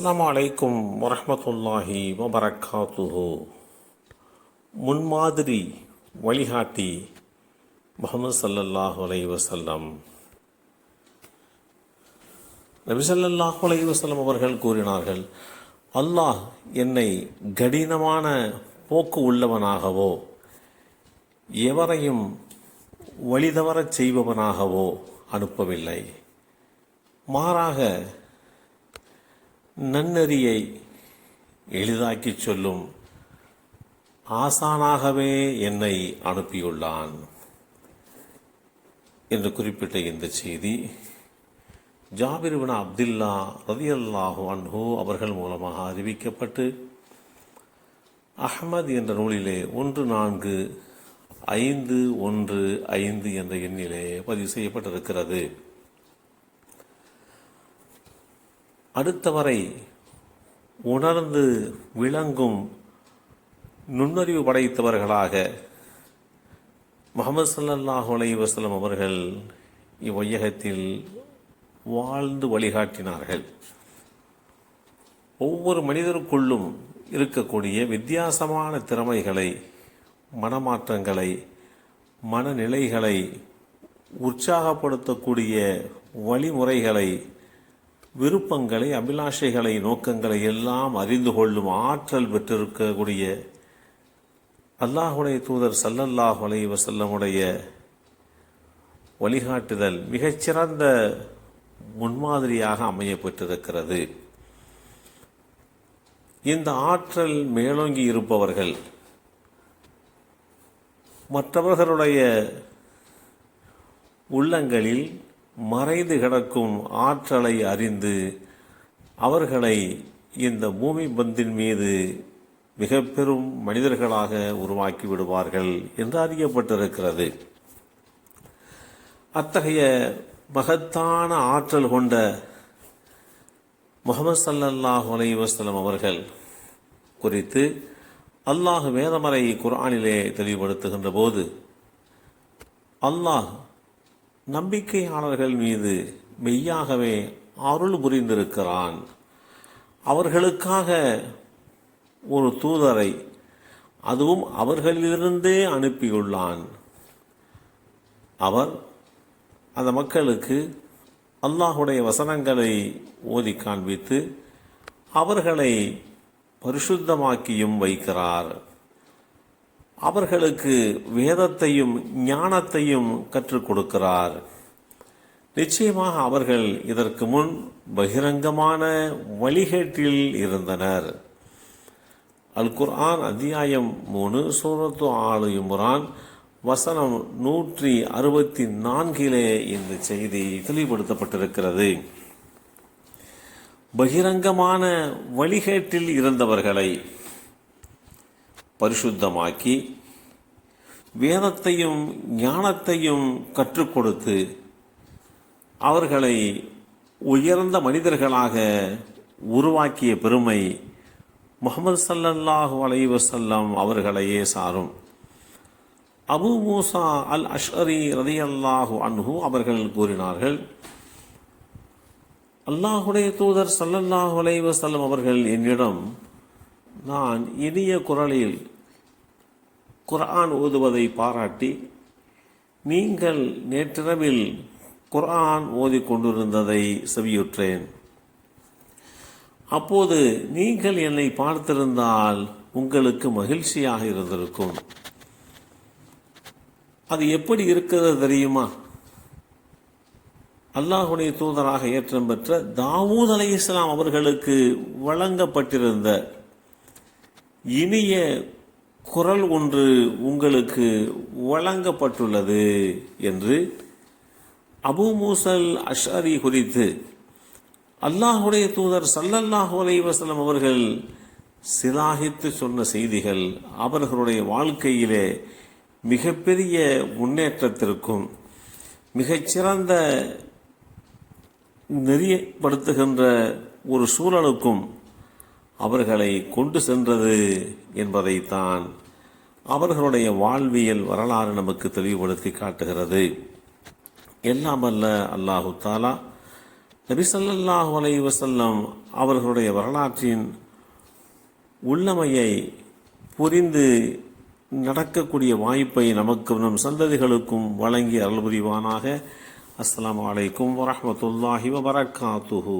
அஸ்ஸலாமு அலைக்கும் வரமத்துல்லாஹி வபரக்காத்துஹு முன்மாதிரி வழிகாட்டி முகமது சல்லல்லாஹு அலைஹி வஸல்லம். நபி ஸல்லல்லாஹு அலைஹி அவர்கள் கூறினார்கள் அல்லாஹ் என்னை கடினமான போக்கு உள்ளவனாகவோ எவரையும் வழிதவரச் செய்பவனாகவோ அனுப்பவில்லை. மாறாக நன்னெறியை எளிதாக்கிச் சொல்லும் ஆசானாகவே என்னை அனுப்பியுள்ளான் என்று குறிப்பிட்ட இந்த செய்தி ஜாபிர் அப்துல்லா ரதியல்லாஹு அன்ஹோ அவர்கள் மூலமாக அறிவிக்கப்பட்டு அஹ்மத் என்ற நூலிலே ஒன்று நான்கு ஐந்து ஒன்று ஐந்து என்ற எண்ணிலே பதிவு செய்யப்பட்டிருக்கிறது. அடுத்தவரை உணர்ந்து விளங்கும் நுண்ணறிவு படைத்தவர்களாக முகமது ஸல்லல்லாஹு அலி வசலம் அவர்கள் இவ்வையகத்தில் வாழ்ந்து வழிகாட்டினார்கள். ஒவ்வொரு மனிதருக்குள்ளும் இருக்கக்கூடிய வித்தியாசமான திறமைகளை மனமாற்றங்களை மனநிலைகளை உற்சாகப்படுத்தக்கூடிய வழிமுறைகளை விருப்பங்களை அபிலாஷைகளை நோக்கங்களை எல்லாம் அறிந்து கொள்ளும் ஆற்றல் பெற்றிருக்கக்கூடிய அல்லாஹுடைய தூதர் சல்லல்லாஹ் அலைஹி செல்லமுடைய வழிகாட்டுதல் மிகச்சிறந்த முன்மாதிரியாக அமையப்பட்டிருக்கிறது இந்த ஆற்றல் மேலோங்கி இருப்பவர்கள் மற்றவர்களுடைய உள்ளங்களில் மறைந்து கிடக்கும் ஆற்றலை அறிந்து அவர்களை இந்த பூமி பந்தின் மீது மிக பெரும் மனிதர்களாக உருவாக்கி விடுவார்கள் என்று அறியப்பட்டிருக்கிறது. அத்தகைய மகத்தான ஆற்றல் கொண்ட முகமது சல்லல்லாஹு அலைவாஸ்லம் அவர்கள் குறித்து அல்லாஹ் வேதமறை குர்ஆனிலே தெளிவுபடுத்துகின்ற போது அல்லாஹ் நம்பிக்கையாளர்கள் மீது மெய்யாகவே அருள் புரிந்திருக்கிறான். அவர்களுக்காக ஒரு தூதரை அதுவும் அவர்களிலிருந்தே அனுப்பியுள்ளான். அவர் அந்த மக்களுக்கு அல்லாஹுடைய வசனங்களை ஓதி காண்பித்து அவர்களை பரிசுத்தமாக்கியும் வைக்கிறார். அவர்களுக்கு வேதத்தையும் ஞானத்தையும் கற்றுக் கொடுக்கிறார். நிச்சயமாக அவர்கள் இதற்கு முன் பகிரங்கமான வழிகேட்டில் இருந்தனர். அல் குர்ஆன் அத்தியாயம் மூணு சூரத்து ஆலு இம்ரான் வசனம் நூற்றி அறுபத்தி நான்கிலே இந்த செய்தி தெளிவுபடுத்தப்பட்டிருக்கிறது. பகிரங்கமான வழிகேட்டில் இருந்தவர்களை பரிசுத்தமாக்கி வேதத்தையும் ஞானத்தையும் கற்றுக் கொடுத்து அவர்களை உயர்ந்த மனிதர்களாக உருவாக்கிய பெருமை முகமது சல்லல்லாஹு அலைவசல்லம் அவர்களையே சாரும். அபு மூசா அல் அஷ்அரி ரதியல்லாஹு அன்ஹு அவர்கள் கூறினார்கள் அல்லாஹுடைய தூதர் சல்லல்லாஹு அலைவசல்லம் அவர்கள் என்னிடம் நான் இனிய குரலில் குர்ஆன் ஓதுவதை பாராட்டி நீங்கள் நேற்றிரவில் குர்ஆன் ஓதி கொண்டிருந்ததை செவியுற்றேன். அப்போது நீங்கள் என்னை பார்த்திருந்தால் உங்களுக்கு மகிழ்ச்சியாக இருந்திருக்கும். அது எப்படி இருக்கிறது தெரியுமா? அல்லாஹுடைய தூதராக ஏற்றம் பெற்ற தாவூத் அலி இஸ்லாம் அவர்களுக்கு வழங்கப்பட்டிருந்த இனிய குரல் ஒன்று உங்களுக்கு வழங்கப்பட்டுள்ளது என்று அபு மூசல் அஷாரி குறித்து அல்லாஹுடைய தூதர் சல்லல்லாஹு அலைஹி அவர்கள் சிலாகித்து சொன்ன செய்திகள் அவர்களுடைய வாழ்க்கையிலே மிகப்பெரிய முன்னேற்றத்திற்கும் மிகச்சிறந்த நெறியப்படுத்துகின்ற ஒரு சூழலுக்கும் அவர்களை கொண்டு சென்றது என்பதைத்தான் அவர்களுடைய வாழ்வியல் வரலாறு நமக்கு தெளிவுபடுத்தி காட்டுகிறது. எல்லாம் அல்ல அல்லாஹு தாலா நபிசல்லாஹு அலை வசல்லம் அவர்களுடைய வரலாற்றின் உள்ளமையை புரிந்து நடக்கக்கூடிய வாய்ப்பை நமக்கும் நம் சந்ததிகளுக்கும் வழங்கி அருள் புரிவானாக. அஸ்லாம் அலைக்கும் வரமத்துல்லாஹி வபரகாத்துஹு.